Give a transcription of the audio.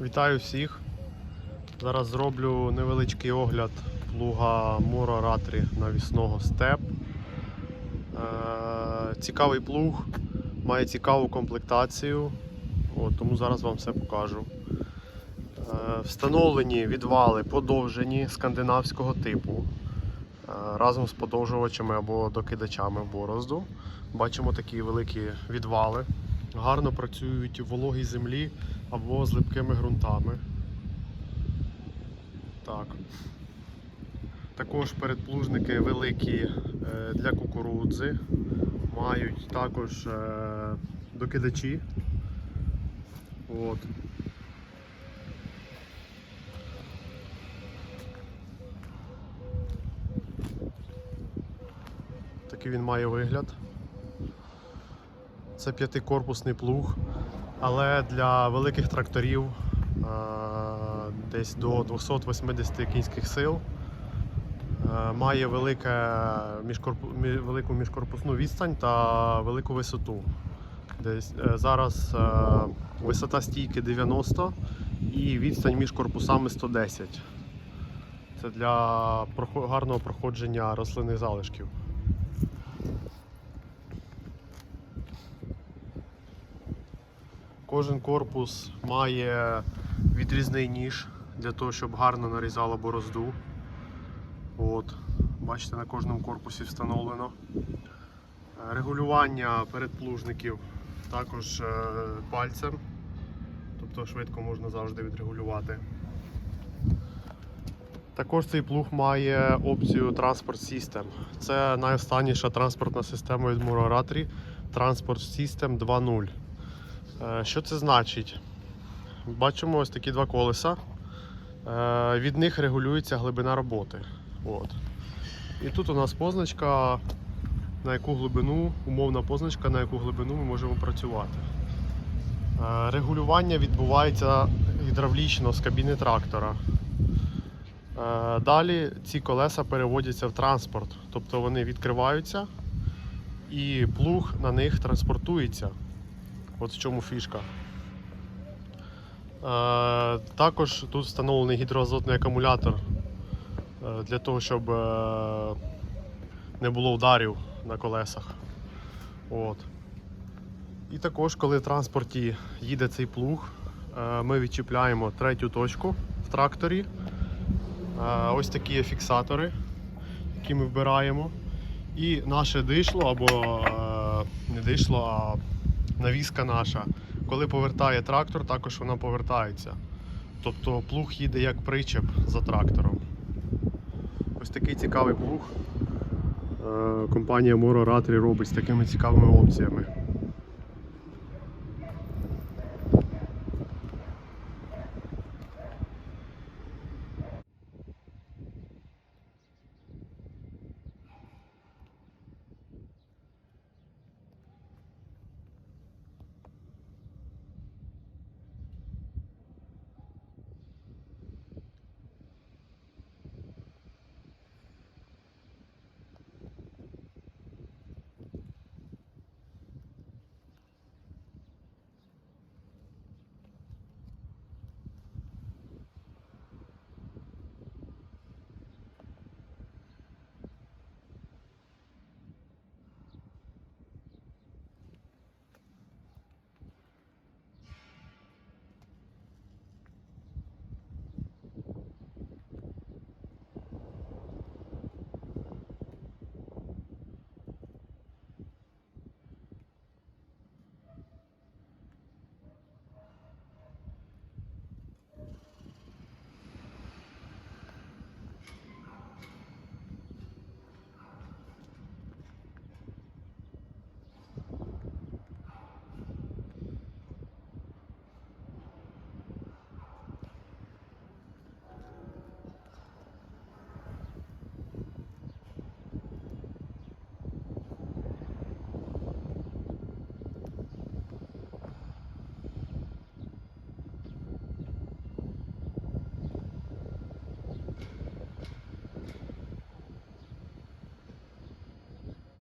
Вітаю всіх. Зараз зроблю невеличкий огляд плуга Muro Ратрі навісного степ. Е, Цікавий плуг, має цікаву комплектацію, От, тому зараз вам все покажу. Е, Встановлені відвали подовжені скандинавського типу е, разом з подовжувачами або докидачами борозду. Бачимо такі великі відвали. Гарно працюють в вологій землі або з липкими ґрунтами. Так. Також передплужники великі е, для кукурудзи. Мають також е, докидачі. От. Такий він має вигляд. Це п'ятикорпусний плуг, але для великих тракторів е, десь до 280 кінських сил. Е, Має велике міжкорпу... велику міжкорпусну відстань та велику висоту. Десь, е, зараз висота стійки 90 і відстань між корпусами 110. Це для гарного проходження рослинних залишків. Кожен корпус має відрізний ніж для того, щоб гарно нарізало борозду. От. Бачите, на кожному корпусі встановлено. Е, Регулювання передплужників також е, пальцем, тобто швидко можна завжди відрегулювати. Також цей плуг має опцію Transport System. Це найостанніша транспортна система від Muro Transport System 2.0. Е, Що це значить? Бачимо ось такі два колеса. Е, Від них регулюється глибина роботи. От. І тут у нас позначка, на яку глибину, умовна позначка, на яку глибину ми можемо працювати. Е, Регулювання відбувається гідравлічно з кабіни трактора. Далі ці колеса переводяться в транспорт, тобто вони відкриваються і плуг на них транспортується. От в чому фішка. Е, також тут встановлений гідроазотний акумулятор е, для того, щоб е, не було ударів на колесах. От. І також, коли в транспорті їде цей плуг, ми відчіпляємо третю точку в тракторі. Ось такі фіксатори, які ми вбираємо. І наше дишло або не дишло, а навіска наша. Коли повертає трактор, також вона повертається. Тобто плуг їде як причеп за трактором. Ось такий цікавий плуг. Е, Компанія Moro Ratri робить з такими цікавими опціями.